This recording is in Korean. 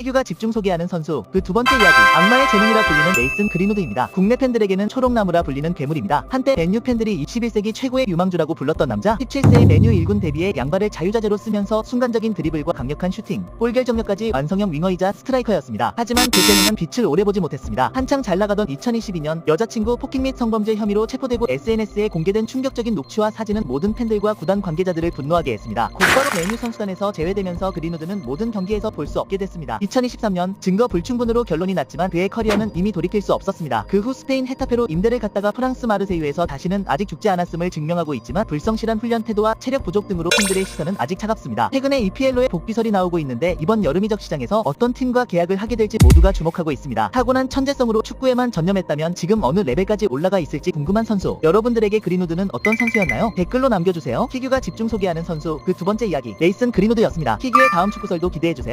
피규가 집중 소개하는 선수 그 두 번째 이야기 악마의 재능이라 불리는 레이슨 그린우드입니다. 국내 팬들에게는 초록나무라 불리는 괴물입니다. 한때 맨유 팬들이 21세기 최고의 유망주라고 불렀던 남자 17세의 맨유 1군 데뷔에 양발을 자유자재로 쓰면서 순간적인 드리블과 강력한 슈팅, 골 결 정력까지 완성형 윙어이자 스트라이커였습니다. 하지만 그 재능은 빛을 오래 보지 못했습니다. 한창 잘 나가던 2022년 여자친구 폭행 및 성범죄 혐의로 체포되고 SNS에 공개된 충격적인 녹취와 사진은 모든 팬들과 구단 관계자들을 분노하게 했습니다. 곧바로 메뉴 선수단에서 제외되면서 그린우드는 모든 경기에서 볼 수 없게 됐습니다. 2023년 증거 불충분으로 결론이 났지만 그의 커리어는 이미 돌이킬 수 없었습니다. 그 후 스페인 헤타페로 임대를 갔다가 프랑스 마르세유에서 다시는 아직 죽지 않았음을 증명하고 있지만 불성실한 훈련 태도와 체력 부족 등으로 팬들의 시선은 아직 차갑습니다. 최근에 EPL로의 복귀설이 나오고 있는데 이번 여름 이적 시장에서 어떤 팀과 계약을 하게 될지 모두가 주목하고 있습니다. 타고난 천재성으로 축구에만 전념했다면 지금 어느 레벨까지 올라가 있을지 궁금한 선수. 여러분들에게 그린우드는 어떤 선수였나요? 댓글로 남겨주세요. 피규가 집중 소개하는 선수 그 두 번째 이야기 레이슨 그린우드였습니다. 피규의 다음 축구설도 기대해주세요.